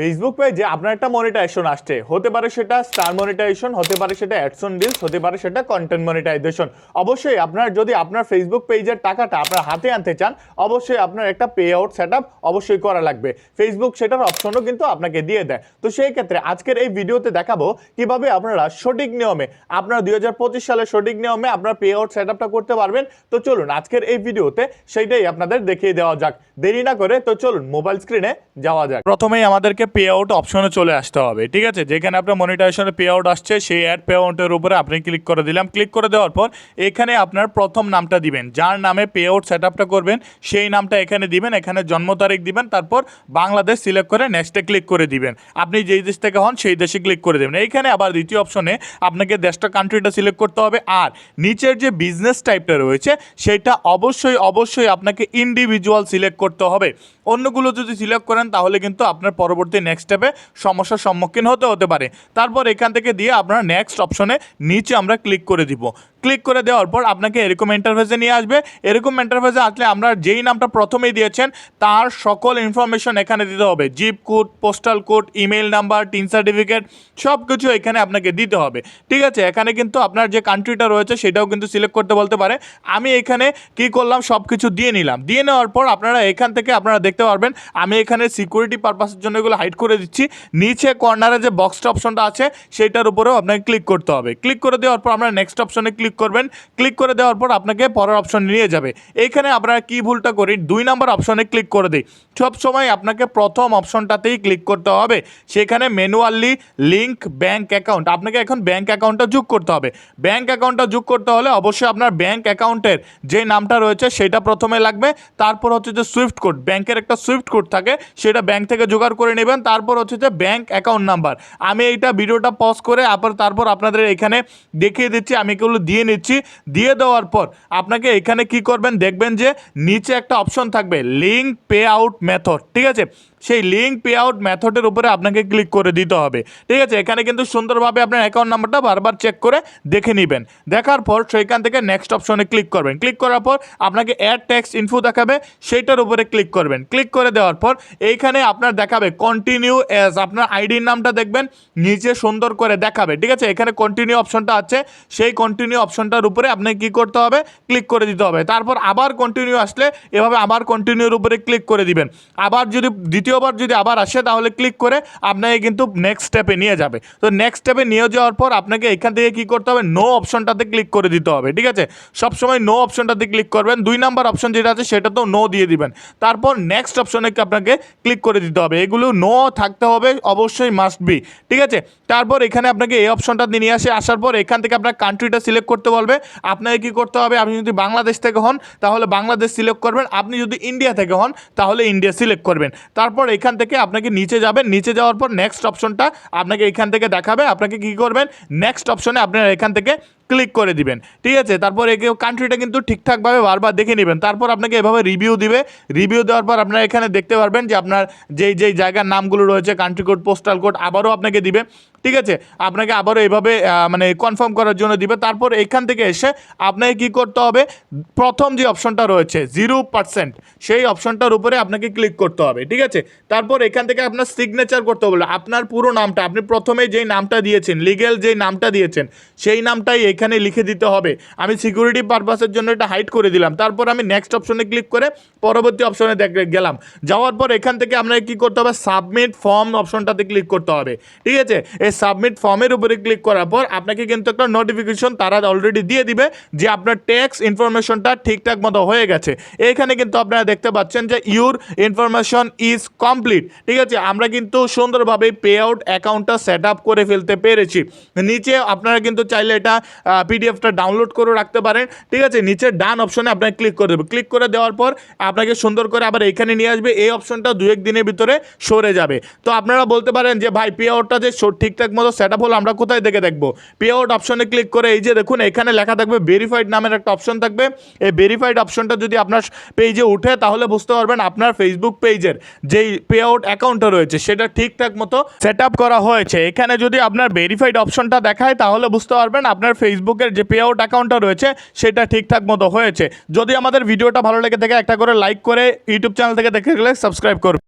Facebook পেজে আপনার একটা মনিটাইজেশন আসছে। হতে পারে সেটা স্টার মনিটাইজেশন হতে পারে সেটা অ্যাডসন ডিলস হতে পারে সেটা কন্টেন্ট মনিটাইজেশন অবশ্যই আপনার যদি আপনার ফেসবুক পেজের টাকাটা আপনার হাতে আনতে চান, অবশ্যই আপনার একটা পে আউট সেট অবশ্যই করা লাগবে। ফেসবুক সেটার অপশনও কিন্তু আপনাকে দিয়ে দেয়। তো সেই ক্ষেত্রে আজকের এই ভিডিওতে দেখাবো কীভাবে আপনারা সঠিক নিয়মে, আপনার দুই সালের সঠিক নিয়মে আপনার পে আউট সেট করতে পারবেন। তো চলুন আজকের এই ভিডিওতে সেইটাই আপনাদের দেখিয়ে দেওয়া যাক। দেরি না করে তো চলুন মোবাইল স্ক্রিনে যাওয়া যাক। প্রথমেই আমাদেরকে পে আউট অপশনে চলে আসতে হবে, ঠিক আছে? যেখানে আপনার মনিটাইজেশনে পে আউট আসছে, সেই অ্যাড পে আউটের উপরে আপনি ক্লিক করে দিলাম। ক্লিক করে দেওয়ার পর এখানে আপনার প্রথম নামটা দিবেন, যার নামে পে আউট সেট আপটা করবেন, সেই নামটা এখানে দিবেন, এখানে জন্ম তারিখ দিবেন, তারপর বাংলাদেশ সিলেক্ট করে নেক্সটে ক্লিক করে দিবেন। আপনি যেই দেশ থেকে হন, সেই দেশে ক্লিক করে দেবেন। এইখানে আবার দ্বিতীয় অপশনে আপনাকে দেশটা কান্ট্রিটা সিলেক্ট করতে হবে। আর নিচের যে বিজনেস টাইপটা রয়েছে, সেটা অবশ্যই অবশ্যই আপনাকে ইন্ডিভিজুয়াল সিলেক্ট করতে হবে। অন্যগুলো যদি সিলেক্ট করেন, তাহলে কিন্তু আপনার পরবর্তী নেক্সট স্টেপে সমস্যার সম্মুখীন হতে হতে পারে। তারপর এখান থেকে দিয়ে আপনার নেক্সট অপশনে নিচে আমরা ক্লিক করে দিব। ক্লিক করে দেওয়ার পর আপনাকে এরকম ইন্টারফেসে নিয়ে আসবে। এরকম ইন্টারফেসে আসলে আমরা যেই নামটা প্রথমেই দিয়েছেন, তার সকল ইনফরমেশন এখানে দিতে হবে। Zip code postal code email number TIN certificate সব কিছু এখানে আপনাকে দিতে হবে। ঠিক আছে? এখানে কিন্তু আপনার যে কান্ট্রিটা রয়েছে, সেটাও কিন্তু সিলেক্ট করতে বলতে পারে। আমি এখানে কি করলাম? সব কিছু দিয়ে নিলাম। দিয়ে নেওয়ার পর আপনারা এখান থেকে আপনারা দেখতে পারবেন, আমি এখানে সিকিউরিটি পারপাসের জন্য এগুলো হাইড করে দিচ্ছি। নিচে কর্নারে যে বক্সটা অপশনটা আছে, সেইটার উপরেও আপনাকে ক্লিক করতে হবে। ক্লিক করে দেওয়ার পর আপনারা নেক্সট অপশনে ক্লিক করবেন। ক্লিক করে দেওয়ার পর আপনাকে পরের অপশন নিয়ে যাবে। এইখানে আপনারা কি ভুলটা করি? দুই নম্বর অপশনে ক্লিক করে দিই। সব সময় আপনাকে প্রথম অপশনটাতেই ক্লিক করতে হবে। সেখানে ম্যানুয়ালি লিঙ্ক ব্যাঙ্ক অ্যাকাউন্ট আপনাকে এখন ব্যাঙ্ক অ্যাকাউন্টটা যোগ করতে হবে। ব্যাঙ্ক অ্যাকাউন্টটা যোগ করতে হলে অবশ্যই আপনার ব্যাঙ্ক অ্যাকাউন্টের যে নামটা রয়েছে, সেটা প্রথমে লাগবে। তারপর হচ্ছে যে সুইফট কোড ব্যাংকের একটা সুইফট কোড থাকে, সেটা ব্যাংক থেকে জোগাড় করে নেবেন। তারপর হচ্ছে যে ব্যাংক অ্যাকাউন্ট নাম্বার আমি এইটা ভিডিওটা পজ করে আবার তারপর আপনাদের এখানে দেখিয়ে দিচ্ছি, আমি এগুলো দিয়ে নিচ্ছি। দিয়ে দেওয়ার পর আপনাকে এখানে কি করবেন, দেখবেন যে নিচে একটা অপশন থাকবে লিঙ্ক পে আউট মেথড ঠিক আছে? সেই লিঙ্ক পে আউট মেথডের উপরে আপনাকে ক্লিক করে দিতে হবে, ঠিক আছে? এখানে কিন্তু সুন্দরভাবে আপনার অ্যাকাউন্ট নাম্বারটা বারবার চেক করে দেখে নেবেন। দেখার পর সেইখান থেকে নেক্সট অপশনে ক্লিক করবেন। ক্লিক করার পর আপনাকে অ্যাড ট্যাক্স ইনফো দেখাবে, সেইটার উপরে ক্লিক করবেন। ক্লিক করে দেওয়ার পর এইখানে আপনার দেখাবে কন্টিনিউ অ্যাজ আপনার আইডির নামটা দেখবেন, নিচে সুন্দর করে দেখাবে, ঠিক আছে? এখানে কন্টিনিউ অপশনটা আছে, সেই কন্টিনিউ অপশনটার উপরে আপনাকে কী করতে হবে? ক্লিক করে দিতে হবে। তারপর আবার কন্টিনিউ আসলে এভাবে আবার কন্টিনিউর উপরে ক্লিক করে দিবেন। আবার যদি, দ্বিতীয়বার যদি আবার আসে, তাহলে ক্লিক করে আপনাকে কিন্তু নেক্সট স্টেপে নিয়ে যাবে। তো নেক্সট স্টেপে নিয়ে যাওয়ার পর আপনাকে এখান থেকে কী করতে হবে? নো অপশনটাতে ক্লিক করে দিতে হবে, ঠিক আছে? সবসময় নো অপশনটাতে ক্লিক করবেন। দুই নাম্বার অপশন যেটা আছে সেটা তো নো দিয়ে দিবেন। তারপর নেক্সট অপশনে আপনাকে ক্লিক করে দিতে হবে। এগুলো নো থাকতে হবে, অবশ্যই মাস্ট বি ঠিক আছে? তারপর এখানে আপনাকে এই অপশনটা নিয়ে আসে, আসার পর এখান থেকে আপনার কান্ট্রিটা সিলেক্ট করতে বলবে। আপনাকে কী করতে হবে? আপনি যদি বাংলাদেশ থেকে হন, তাহলে বাংলাদেশ সিলেক্ট করবেন। আপনি যদি ইন্ডিয়া থেকে হন, তাহলে ইন্ডিয়া সিলেক্ট করবেন। তারপর এখান থেকে আপনাকে নিচে যাবেন। নিচে যাওয়ার পর নেক্সট অপশনটা আপনাকে এখান থেকে দেখাবে। আপনাকে কী করবেন? নেক্সট অপশনে আপনারা এখান থেকে ক্লিক করে দিবেন। ঠিক আছে? তারপর একে কান্ট্রিটা কিন্তু ঠিকঠাকভাবে বারবার দেখে নেবেন। তারপর আপনাকে এভাবে রিভিউ দিবে। রিভিউ দেওয়ার পর আপনারা এখানে দেখতে পারবেন যে আপনার যেই যেই জায়গার নামগুলো রয়েছে কান্ট্রি কোড পোস্টাল কোড আবারও আপনাকে দিবে। ঠিক আছে? আপনাকে আবারও এভাবে মানে কনফার্ম করার জন্য দিবে। তারপর এখান থেকে এসে আপনাকে কি করতে হবে? প্রথম যে অপশনটা রয়েছে জিরো পার্সেন্ট সেই অপশনটার উপরে আপনাকে ক্লিক করতে হবে। ঠিক আছে? তারপর এখান থেকে আপনার সিগনেচার করতে হবে। আপনার পুরো নামটা, আপনি প্রথমে যেই নামটা দিয়েছেন লিগেল যেই নামটা দিয়েছেন, সেই নামটাই এখানে লিখে দিতে হবে। আমি সিকিউরিটি পারপাসের জন্য এটা হাইড করে দিলাম। তারপর আমি নেক্সট অপশনে ক্লিক করে পরবর্তী অপশনে দেখ, গেলাম। যাওয়ার পর এখান থেকে আপনাকে কী করতে হবে? সাবমিট ফর্ম অপশনটাতে ক্লিক করতে হবে। ঠিক আছে? এই সাবমিট ফর্মের উপরে ক্লিক করার পর আপনাকে কিন্তু একটা নোটিফিকেশন তারা অলরেডি দিয়ে দিবে যে আপনার ট্যাক্স ইনফরমেশনটা ঠিকঠাক মতো হয়ে গেছে। এইখানে কিন্তু আপনারা দেখতে পাচ্ছেন যে ইউর ইনফরমেশন ইজ কমপ্লিট ঠিক আছে? আমরা কিন্তু সুন্দরভাবে পে আউট অ্যাকাউন্টটা সেট আপ করে ফেলতে পেরেছি। নিচে আপনারা কিন্তু চাইলে এটা পিডিএফটা ডাউনলোড করে রাখতে পারেন। ঠিক আছে? নিচে ডান অপশনে আপনাকে ক্লিক করে দেবে। ক্লিক করে দেওয়ার পর আপনাকে সুন্দর করে আবার এখানে নিয়ে আসবে। এই অপশনটা দু এক দিনের ভিতরে সরে যাবে। তো আপনারা বলতে পারেন যে, ভাই পে আউটটা যে ঠিকঠাক মতো সেট আপ হলো, আমরা কোথায় দেখে দেখব? পে আউট অপশনে ক্লিক করে এই যে দেখুন, এখানে লেখা থাকবে ভেরিফাইড নামের একটা অপশন থাকবে। এই ভেরিফাইড অপশনটা যদি আপনার পেজে উঠে, তাহলে বুঝতে পারবেন আপনার ফেসবুক পেজের যেই পে আউট অ্যাকাউন্টটা রয়েছে, সেটা ঠিকঠাক মতো সেট আপ করা হয়েছে। এখানে যদি আপনার ভেরিফাইড অপশনটা দেখায়, তাহলে বুঝতে পারবেন আপনার ফেসবুকের যে পে আউট অ্যাকাউন্টটা রয়েছে, সেটা ঠিকঠাক মতো হয়েছে। যদি আমাদের ভিডিওটা ভালো লেগে থাকে, একটা করে লাইক করে ইউটিউব চ্যানেল থেকে দেখে গেলে সাবস্ক্রাইব করবে।